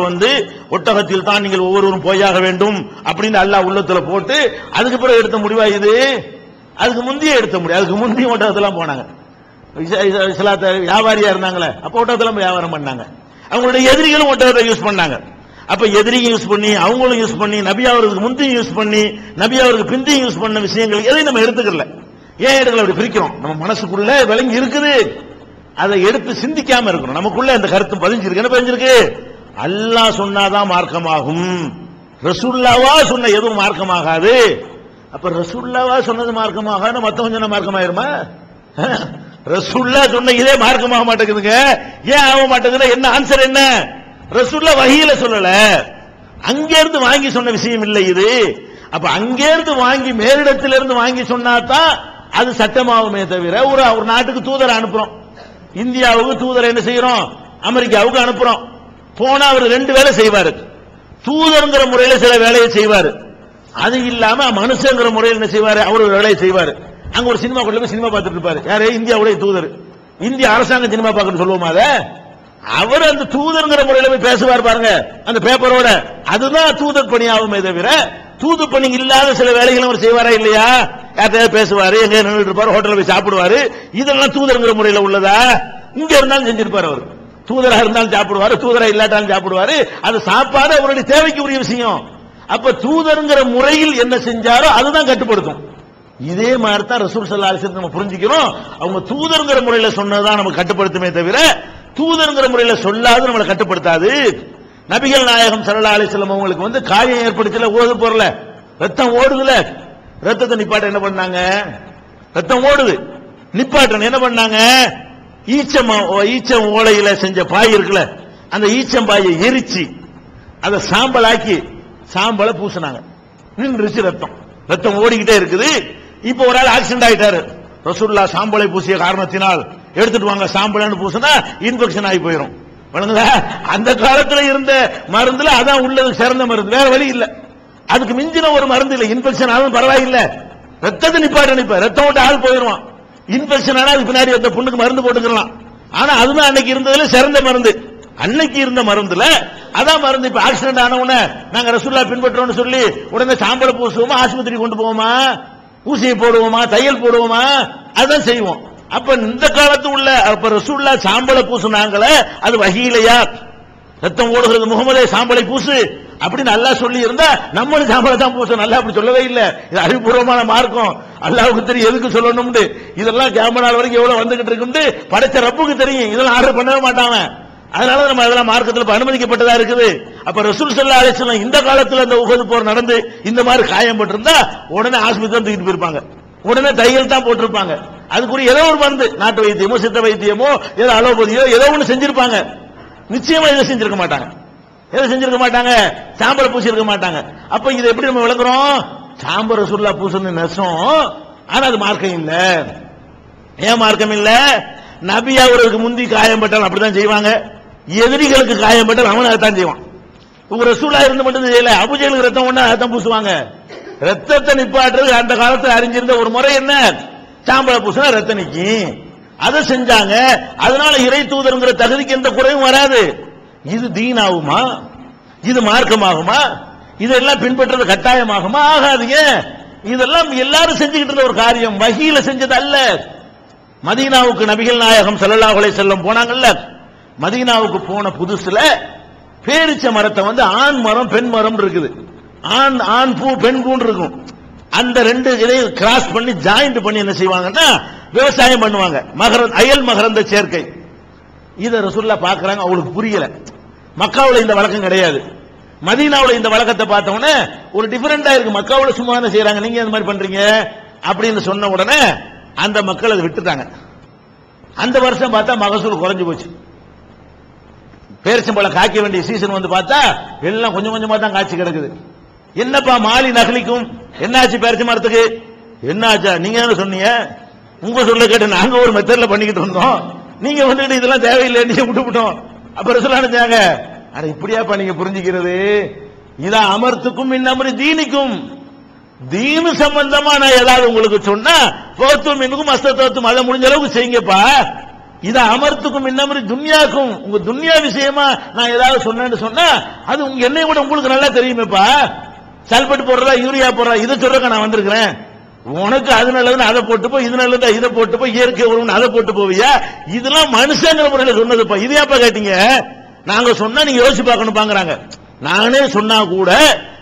வந்து ஒட்டகத்தில் தான் நீங்கள் ஒவ்வொருவரும் போயாக வேண்டும் அப்படின்னு அல்லாஹ் உள்ளத்துல போட்டு அதுக்கு பிறகு எடுத்த முடிவா இது? அதுக்கு முந்தைய எடுத்த முடியும் அதுக்கு முந்தைய ஒட்டகத்தெல்லாம் போனாங்க. இச- வியாபாரியா இருந்தாங்களே அப்ப ஒட்டகத்தெல்லாம் வியாபாரம் பண்ணாங்க. அவங்களுடைய எதிரிகளும் ஒட்டகத்தை யூஸ் பண்ணாங்க. அப்ப எதிரியும் யூஸ் பண்ணி அவங்களும் யூஸ் பண்ணி நபி அவருக்கு முந்தையும் யூஸ் பண்ணி நபி அவருக்கு பிந்தையும் யூஸ் பண்ண விஷயங்கள் எதையும் நம்ம எடுத்துக்கல. ஏன் எடுக்கல? அப்படி பிரிக்கிறோம். நம்ம மனசுக்குள்ள விளங்கி இருக்குது. அதை எடுத்து சிந்திக்காம இருக்கணும். நமக்குள்ள அந்த கருத்து பதிஞ்சிருக்கு. என்ன பதிஞ்சிருக்கு? அல்லாஹ் சொன்னாதான் மார்க்கமாகும். ரசுல்லாவா சொன்ன எதுவும் மார்க்கமாகாது. அப்ப ரசுல்லாவா சொன்னது மார்க்கமாகாது மத்தவங்க சொன்ன மார்க்கமாயிருமா? ரசுல்லா சொன்ன இதே மார்க்கமாக மாட்டேங்குதுங்க. ஏன் ஆக மாட்டேங்குது என்ன ஆன்சர் என்ன? ரசுல்லா வகையில சொல்லல. அங்கேருந்து வாங்கி சொன்ன விஷயம் இல்லை இது. அப்ப அங்கேருந்து வாங்கி மேலிடத்திலிருந்து வாங்கி வாங்கி சொன்னாதான் அது சட்டமாகுமே தவிர ஒரு ஒரு நாட்டுக்கு தூதரை அனுப்புறோம். இந்தியாவுக்கு தூதரை என்ன செய்யறோம்? அமெரிக்காவுக்கு அனுப்புறோம். போனா அவர் ரெண்டு வேலை செய்வாரு. தூதர்ங்கிற முறையில சில வேலையை செய்வாரு. அது இல்லாம மனுஷங்கிற முறையில் என்ன செய்வாரு? அவர் ஒரு வேலையை செய்வாரு. அங்க ஒரு சினிமா கொண்டு போய் சினிமா பார்த்துட்டு இருப்பாரு. யாரு? இந்தியாவுடைய தூதர். இந்திய அரசாங்க சினிமா பார்க்கணும் சொல்லுவோமா அதை? அவர் அந்த தூதர்ங்கிற முறையில போய் பேசுவார் பாருங்க. அந்த பேப்பரோட. அதுதான் தூதர் பணி ஆகுமே தவிர தூது பணி இல்லாத சில வேலைகளும் அவர் செய்வாரா இல்லையா? யார்கிட்ட பேசுவாரு எங்க நின்றுட்டு இருப்பாரு ஹோட்டல்ல போய் சாப்பிடுவாரு. இதெல்லாம் தூதர்ங்கிற முறையில உள்ளதா? இங்க இருந்தாலும் செஞ்சிருப்பார் அவர். தூதராக இருந்தாலும் சாப்பிடுவாரு தூதராக இல்லாட்டாலும் சாப்பிடுவாரு. அது சாப்பாடு அவருடைய தேவைக்கு உரிய விஷயம். அப்ப தூதருங்கிற முறையில் என்ன செஞ்சாரோ அதுதான் கட்டுப்படுத்தும். இதே மாதிரி தான் ரசூல் சல்லா அலிசன் நம்ம புரிஞ்சுக்கிறோம் அவங்க தூதருங்கிற முறையில் சொன்னதான் நம்ம கட்டுப்படுத்துமே தவிர தூதருங்கிற முறையில் சொல்லாது நம்மளை கட்டுப்படுத்தாது. நபிகள் நாயகம் சல்லா அலிஸ்லம் அவங்களுக்கு வந்து காயம் ஏற்படுத்தல ஓது போறல. ரத்தம் ஓடுதுல. ரத்தத்தை நிப்பாட்ட என்ன பண்ணாங்க? ரத்தம் ஓடுது. நிப்பாட்டன் என்ன பண்ணாங்க? ஈச்சம் ஈச்சம் ஓலையில செஞ்ச பாய் இருக்குல்ல அந்த ஈச்சம் பாயை எரிச்சு அதை சாம்பலாக்கி சாம்பலை பூசினாங்க. நின்றுச்சு ரத்தம். ரத்தம் ஓடிக்கிட்டே இருக்குது. இப்போ ஒரு ஆள் ஆக்சிடென்ட் ஆயிட்டாரு. ரசூல்லா சாம்பலை பூசிய காரணத்தினால் எடுத்துட்டு வாங்க சாம்பலன்னு பூசினா இன்ஃபெக்ஷன் ஆகி போயிடும் வணங்குதா அந்த காலத்துல இருந்த மருந்துல அதான் உள்ளது சிறந்த மருந்து. வேற வழி இல்ல. அதுக்கு மிஞ்சின ஒரு மருந்து இல்ல. இன்ஃபெக்ஷன் ஆகும் பரவாயில்ல. ரத்தத்தை நிப்பாட்டு நிப்ப ரத்தம் விட்டு ஆள் போயிடுவான். இன்ஃபெக்ஷன் ஆனா அதுக்கு பின்னாடி அந்த பொண்ணுக்கு மருந்து போட்டுக்கலாம் ஆனா அதுதான் அன்னைக்கு இருந்ததுல சிறந்த மருந்து. அன்னைக்கு இருந்த மருந்துல அதான் மருந்து இப்ப ஆக்சிடென்ட் ஆன உடனே நாங்க ரசூல்லா பின்பற்றோம்னு சொல்லி உடனே சாம்பலை பூசுவோமா ஆஸ்பத்திரி கொண்டு போவோமா ஊசியை போடுவோமா தையல் போடுவோமா அதான் செய்வோம். அப்ப இந்த காலத்து உள்ள அப்ப ரசூல்லா சாம்பலை பூசுனாங்களே அது வகையிலையா? ரத்தம் ஓடுகிறது முகமதே சாம்பலை பூசு அப்படின்னு நல்லா சொல்லி இருந்தா நம்மளும் சாம்பலை தான் பூசணும். நல்லா அப்படி சொல்லவே இல்லை. இது அறிவுபூர்வமான மார்க்கம். அல்லாவுக்கு தெரியும் எதுக்கு சொல்லணும்னு இதெல்லாம் கேமரா வரைக்கும் எவ்வளவு வந்துகிட்டு இருக்குன்னு படைச்ச ரப்புக்கு தெரியும். இதெல்லாம் ஆர்டர் பண்ணவே மாட்டாங்க அதனால நம்ம அதெல்லாம் மார்க்கத்தில் அனுமதிக்கப்பட்டதா இருக்குது. அப்ப ரசூல் சல்லா அலிஸ்லாம் இந்த காலத்தில் அந்த உகது போர் நடந்து இந்த மாதிரி காயம் போட்டிருந்தா உடனே ஆஸ்பத்திரி தான் தூக்கிட்டு போயிருப்பாங்க. உடனே தையல் தான் போட்டிருப்பாங்க. அதுக்குரிய ஏதோ ஒரு மருந்து நாட்டு வைத்தியமோ சித்த வைத்தியமோ ஏதோ அலோபதியோ ஏதோ ஒன்று செஞ்சிருப்பாங்க. நிச்சயமா இதை செஞ்சிருக்க மாட்டாங்க. எதை செஞ்சிருக்க மாட்டாங்க. சாம்பலை பூசி இருக்க மாட்டாங்க. அப்ப இதை எப்படி நம்ம விளக்குறோம்? சாம்பர சுருளா பூசணும் நெசம் ஆனா அது மார்க்கம் இல்ல. ஏன் மார்க்கம் இல்ல? நபி அவருக்கு முந்தி காயம் பட்டால் அப்படிதான் செய்வாங்க. எதிரிகளுக்கு காயம் பட்டால் அவன் அதைத்தான் செய்வான். உங்க ரசூலா இருந்து மட்டும் செய்யல. அபுஜைகளுக்கு ரத்தம் ஒண்ணா அதான் பூசுவாங்க. ரத்தத்தை நிப்பாட்டுறது அந்த காலத்தில் அறிஞ்சிருந்த ஒரு முறை என்ன? சாம்பலை பூசினா ரத்தம் நிக்கும். அதை செஞ்சாங்க. அதனால இறை தூதருங்கிற தகுதிக்கு எந்த குறையும் வராது. இது தீனாகுமா? இது மார்க்கமாகுமா? இதெல்லாம் பின்பற்றது கட்டாயமாகுமா? ஆகாதுங்க. இதெல்லாம் எல்லாரும் செஞ்சுக்கிட்டு இருந்த ஒரு காரியம். வகையில செஞ்சது அல்ல. மதீனாவுக்கு நபிகள் நாயகம் ஸல்லல்லாஹு செல்லம் போனாங்கல்ல. மதீனாவுக்கு போன புதுசுல பேரிச்ச மரத்தை வந்து ஆண் மரம் பெண் மரம் இருக்குது. ஆண் ஆண் பூ பெண் பூன்னு இருக்கும். அந்த ரெண்டு இதையும் கிராஸ் பண்ணி ஜாயிண்ட் பண்ணி என்ன செய்வாங்கன்னா விவசாயம் பண்ணுவாங்க. மகர அயல் மகரந்த சேர்க்கை. இதை ரசூல்லா பாக்குறாங்க அவங்களுக்கு புரியல. மக்காவில் இந்த வழக்கம் கிடையாது. மதீனாவுல இந்த வழக்கத்தை பார்த்த உடனே ஒரு டிஃபரெண்டா இருக்கு. மக்காவுல சும்மா என்ன செய்யறாங்க நீங்க இந்த மாதிரி பண்றீங்க? அப்படின்னு சொன்ன உடனே அந்த மக்கள் அதை விட்டுட்டாங்க. அந்த வருஷம் பார்த்தா மகசூல் குறைஞ்சு போச்சு. பேரிச்சம்பழம் காய்க்க வேண்டிய சீசன் வந்து பார்த்தா எல்லாம் கொஞ்சம் கொஞ்சமா தான் காய்ச்சி கிடக்குது. என்னப்பா மாலி நகலிக்கும்? என்னாச்சு பேரிச்ச மரத்துக்கு? என்னாச்சா? நீங்க என்ன சொன்னீங்க. உங்க சொல்ல கேட்டு நாங்க ஒரு மெத்தட்ல பண்ணிக்கிட்டு இருந்தோம். நீங்க வந்துட்டு இதெல்லாம் தேவையில்லை நீங்க விட்டுவிட்டோம் அப்புறம் சொல்ல நினைச்சாங்க அட இப்படியாப்பா நீங்க புரிஞ்சுக்கிறது? இதான் அமர்த்துக்கும் இன்னமரி தீனிக்கும். தீனு சம்பந்தமா நான் ஏதாவது உங்களுக்கு சொன்னா தோத்தும் இன்னும் அஸ்தத்துவத்தும் அதை முடிஞ்ச அளவுக்கு செய்யுங்கப்பா. இதை அமர்த்துக்கும் இன்னமரி துன்யாக்கும். உங்க துன்யா விஷயமா நான் ஏதாவது சொன்னேன்னு சொன்னா அது உங்க என்னை விட உங்களுக்கு நல்லா தெரியுமேப்பா. சல்பட் போடுறதா யூரியா போடுறா இதை சொல்றக்க நான் வந்திருக்கிறேன். உனக்கு அது நல்லதுன்னு அதை போட்டு போய் இது நல்லதா இதை போட்டு போய் இயற்கை உறவுன்னு அதை போட்டு போவியா? இதெல்லாம் மனுஷங்கிற முறையில் சொன்னதுப்பா. இதையாப்பா கேட்டீங்க? நாங்க சொன்னா நீங்க யோசிச்சு பார்க்கணும் பாக்குறாங்க. நானே சொன்னா கூட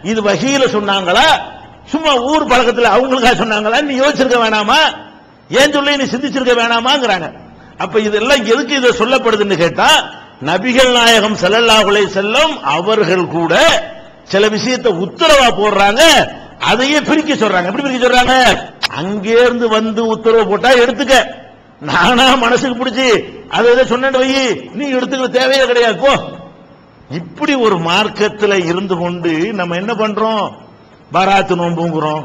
இது வகையில சொன்னாங்களா? சும்மா ஊர் பழக்கத்தில் அவங்களுக்கா சொன்னாங்களா? நீ யோசிச்சிருக்க வேணாமா? ஏன் சொல்லி நீ சிந்திச்சிருக்க வேணாமாங்கிறாங்க. அப்ப இதெல்லாம் எதுக்கு இதை சொல்லப்படுதுன்னு கேட்டா நபிகள் நாயகம் ஸல்லல்லாஹு செல்லும் அவர்கள் கூட சில விஷயத்தை உத்தரவா போடுறாங்க அதையே பிரிக்க சொல்றாங்க. எப்படி பிரிக்க சொல்றாங்க? அங்கே இருந்து வந்து உத்தரவு போட்டா எடுத்துக்க. நானா மனசுக்கு பிடிச்சி அது எதை சொன்னேன்னு வை. நீ எடுத்துக்கிற தேவையே கிடையாது போ. இப்படி ஒரு மார்க்கத்தில் இருந்து கொண்டு நம்ம என்ன பண்றோம்? பராத்து நோம்புங்கிறோம்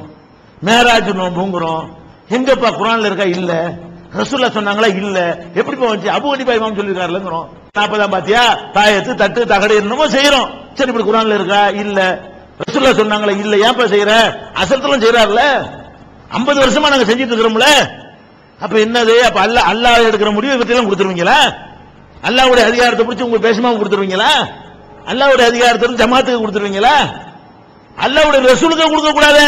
மேராஜ் நோம்புங்கிறோம் எங்கப்பா குரான்ல இருக்கா? இல்ல. ரசூல்லா சொன்னாங்களா? இல்ல. எப்படி போச்சு அபு ஹனிஃபா இமாம் சொல்லிருக்காருலங்கிறோம் நாற்பதாம் பாத்தியா? தாயத்து தட்டு தகடு என்னமோ செய்யறோம் சரி இப்படி குரான்ல இருக்கா? இல்ல. ரசூல்லா சொன்னாங்களா? இல்ல. ஏன்பா செய்யற அசத்தெல்லாம் செய்யறாருல ஐம்பது வருஷமா நாங்க செஞ்சுட்டு இருக்கிறோம்ல. அப்ப என்னது? அப்ப அல்ல அல்லாஹ் எடுக்கிற முடிவு இவற்றெல்லாம் கொடுத்துருவீங்களா? அல்லாவுடைய அதிகாரத்தை பிடிச்சி உங்களுக்கு பேசாம கொடுத்துருவீங்களா? அல்லாவுடைய அதிகாரத்தை ஜமாத்துக்கு கொடுத்துருவீங்களா? அல்லாவுடைய ரசூலுக்கு கொடுக்க கூடாது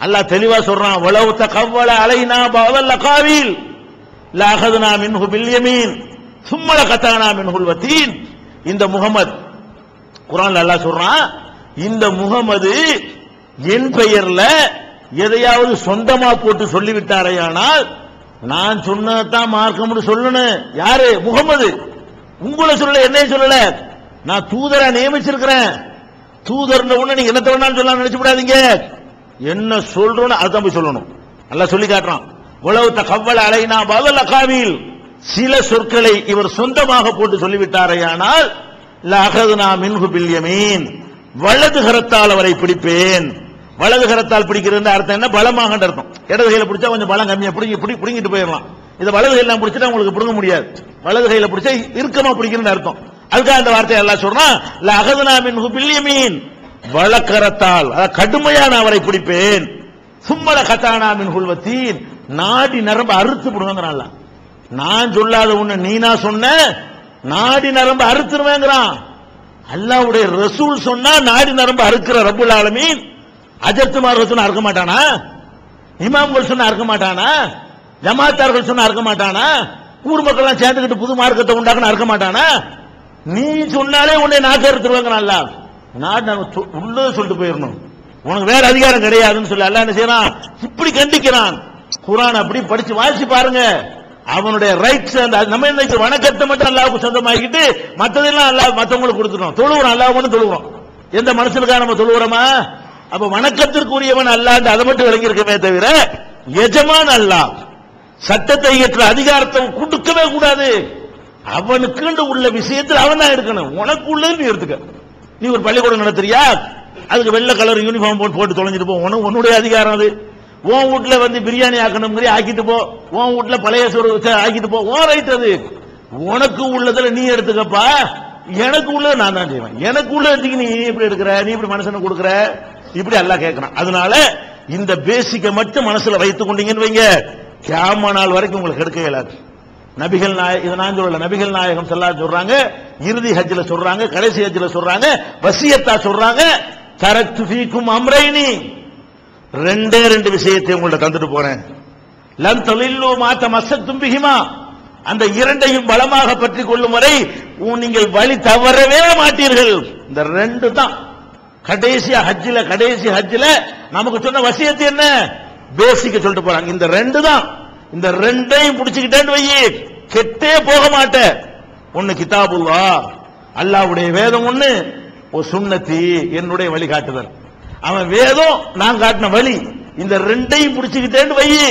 அல்லாஹ் தெளிவா சொல்றான் வளவு தகவல அலைனா பவல்ல காவில் லாகதுனா மின்ஹு பில்யமீன் சும்மல கத்தானா மின்ஹுல் வத்தீன். இந்த முகமது குரான் அல்லாஹ் சொல்றான் இந்த முகமது என் பெயர்ல எதையாவது சொந்தமா போட்டு சொல்லிவிட்டாரையானால் நான் சொன்னதான் மார்க்கம்னு சொல்லணும். யாரு? முகமது உங்களை சொல்லல என்னையும் சொல்லல. நான் தூதரா நியமிச்சிருக்கிறேன். தூதர் உடனே நீங்க என்னத்த வேணாலும் சொல்லலாம் நினைச்சு விடாதீங்க. என்ன சொல்றோம்னு அதான் போய் சொல்லணும். நல்லா சொல்லி காட்டுறான். உழவு தகவல் அலைனா பதல் அகாவில் சில சொற்களை இவர் சொந்தமாக போட்டு சொல்லிவிட்டாரையானால் லகது நான் மின்கு பில்யமீன் வலது கரத்தால் அவரை பிடிப்பேன். வலது கரத்தால் பிடிக்கிறது அர்த்தம் என்ன? பலமாக அர்த்தம். இடது கையில பிடிச்சா கொஞ்சம் பலம் கம்மியா பிடிங்கி பிடி பிடிங்கிட்டு போயிடலாம். இந்த வலது கையில பிடிச்சிட்டா உங்களுக்கு பிடுங்க முடியாது. வலது கையில பிடிச்சா இறுக்கமா பிடிக்கிறேன்னு அர்த்தம். அதுக்காக அந்த வார்த்தை எல்லாம் சொல்றான் லகதுனா மின்ஹு பில்யமீன் வழக்கரத்தால் அதாவது கடுமையான அவரை பிடிப்பேன். சும்மல கத்தானா மின் குல்வத்தீன் நாடி நரம்பு அறுத்து விடுவாங்கிறான்ல நான் சொல்லாத ஒண்ணு நீனா சொன்ன நாடி நரம்பு அறுத்துருவேங்கிறான். அல்லாவுடைய ரசூல் சொன்னா நாடி நரம்பு அறுக்கிற ரபுல் ஆலமீன். அஜத்துமார் சொன்னா அறுக்க மாட்டானா? இமாம்கள் சொன்னா அறுக்க மாட்டானா? ஜமாத்தார்கள் சொன்னா அறுக்க மாட்டானா? ஊர் மக்கள் சேர்ந்துக்கிட்டு புது மார்க்கத்தை உண்டாக்குன்னு அறுக்க மாட்டானா? நீ சொன்னாலே உன்னை நாக்க அறுத்துருவாங்கிறான்ல நல்லா. நான் சொ- உள்ளதை சொல்லிட்டு போயிடணும் உனக்கு வேற அதிகாரம் கிடையாதுன்னு சொல்லி அல்ல என்ன செய்யறான்? இப்படி கண்டிக்கிறான். குரான் அப்படி படிச்சு வாசிச்சு பாருங்க. அவனுடைய ரைட்ஸ் அந்த நம்ம என்ன வணக்கத்தை மட்டும் அல்லாவுக்கு சொந்தமாக்கிட்டு மற்றதெல்லாம் அல்லா மற்றவங்களுக்கு கொடுத்துட்டோம் தொழுவுறோம் அல்லாஹ் மட்டும் தொழுவுறோம். எந்த மனசுக்காக நம்ம தொழுவுறோமா? அப்ப வணக்கத்திற்குரியவன் அல்லாஹ் அதை மட்டும் விளங்கியிருக்கமே தவிர எஜமான் அல்லாஹ் சட்டத்தை இயற்ற அதிகாரத்தை கொடுக்கவே கூடாது. அவனுக்கு உள்ள விஷயத்தில் அவன் தான் எடுக்கணும். உனக்கு உள்ளது நீ எடுத்துக்க. நீ ஒரு பள்ளிக்கூடம் நடத்துறியா? அதுக்கு வெள்ளை கலர் யூனிஃபார்ம் போட்டு போட்டு தொலைஞ்சிட்டு போ. உனக்கு உன்னுடைய அதிகாரம் அது. உன் வீட்ல வந்து பிரியாணி ஆக்கணுங்கிற ஆக்கிட்டு போ. உன் வீட்ல பழைய சோறு ஆக்கிட்டு போ. உன் ரைட் அது. உனக்கு உள்ளதுல நீ எடுத்துக்கப்பா. எனக்கு உள்ளது நான் தான் செய்வேன். எனக்கு உள்ளதுக்கு நீ இப்படி எடுக்கிற? நீ இப்படி மனுஷனை கொடுக்குற? இப்படி எல்லாம் கேட்கிறான். அதனால இந்த பேசிக்கை மட்டும் மனசுல வைத்துக் கொண்டீங்கன்னு வைங்க. கேம நாள் வரைக்கும் உங்களுக்கு எடுக்க இயலாது. நபிகள் நாயகம் இதை நான் சொல்லல நபிகள் நாயகம் செல்லா சொல்றாங்க இறுதி ஹஜ்ல சொல்றாங்க கடைசி ஹஜ்ல சொல்றாங்க வசியத்தா சொல்றாங்க தரத்து ஃபீக்கும் அம்ரைனி. ரெண்டே ரெண்டு விஷயத்தை உங்கள்ட்ட தந்துட்டு போறேன். லன் தொழில்லு மாத்த மச தும்பிகுமா அந்த இரண்டையும் பலமாக பற்றி கொள்ளும் வரை நீங்கள் வழி தவறவே மாட்டீர்கள். இந்த ரெண்டு தான். கடைசி ஹஜ்ஜில கடைசி ஹஜ்ஜில நமக்கு சொன்ன வசியத்து என்ன? பேசிக்க சொல்லிட்டு போறாங்க. இந்த ரெண்டு தான். இந்த ரெண்டையும் பிடிச்சுக்கிட்டேன்னு வையி கெட்டே போக மாட்ட. ஒன்னு கிதாபுல்லா அல்லாவுடைய வேதம் ஒண்ணு ஒரு சுண்ணத்தி என்னுடைய வழிகாட்டுதல். அவன் வேதம் நான் காட்டின வழி. இந்த ரெண்டையும் பிடிச்சுக்கிட்டேன்னு வையி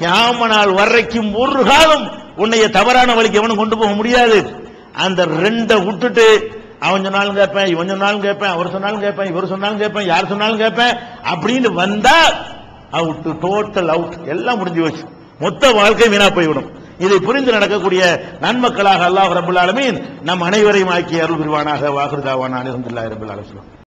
கியாம நாள் வரைக்கும் ஒரு காலம் உன்னைய தவறான வழிக்கு எவனும் கொண்டு போக முடியாது. அந்த ரெண்டை விட்டுட்டு அவன் சொன்னாலும் கேட்பேன் இவன் சொன்னாலும் கேட்பேன் அவர் சொன்னாலும் கேட்பேன் இவர் சொன்னாலும் கேட்பேன் யார் சொன்னாலும் கேட்பேன் அப்படின்னு வந்தா அவுட் டோட்டல் அவுட் எல்லாம் முடிஞ்சு வச்சு மொத்த வாழ்க்கை வீணா போய்விடும். இதை புரிந்து நடக்கக்கூடிய நன்மக்களாக அல்லாஹ் ரபுல்லாலுமே நம் அனைவரையும் ஆக்கி அருள் புரிவானாக வாகுதாவான அனிருந்துல்லாஹி ரபுல்லாலும்